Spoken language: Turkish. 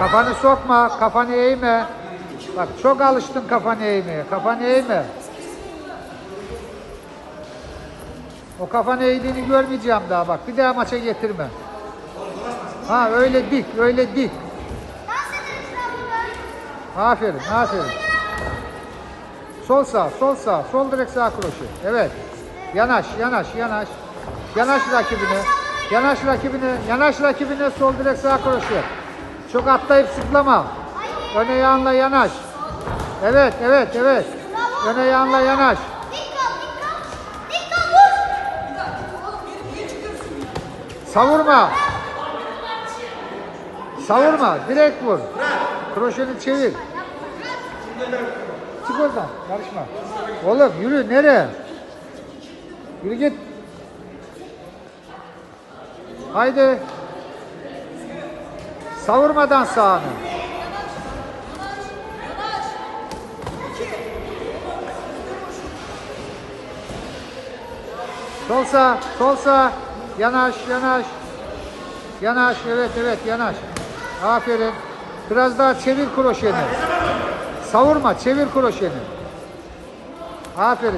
Kafanı sokma, kafanı eğme. Bak çok alıştın kafanı eğmeye. Kafanı eğme. O kafanı eğdiğini görmeyeceğim daha bak. Bir daha maça getirme. Ha öyle dik, öyle dik. Aferin, aferin. Sol sağ, sol sağ, sol direkt sağ kroşe. Evet. Yanaş, yanaş, yanaş. Yanaş rakibine. Yanaş rakibine, yanaş rakibine sol direkt sağ kroşe. Çok atlayıp sıklama. Öne yanla yanaş. Evet, evet, evet. Öne yanla yanaş. Savurma. Savurma. Direkt vur. Kroşeni çevir. Çık oradan. Karışma. Oğlum yürü. Nereye? Yürü git. Haydi. Savurmadan sağını. Sol sağ, sol sağ. Yanaş, yanaş. Yanaş, evet, evet, yanaş. Aferin. Biraz daha çevir kroşeni. Savurma, çevir kroşeni. Aferin.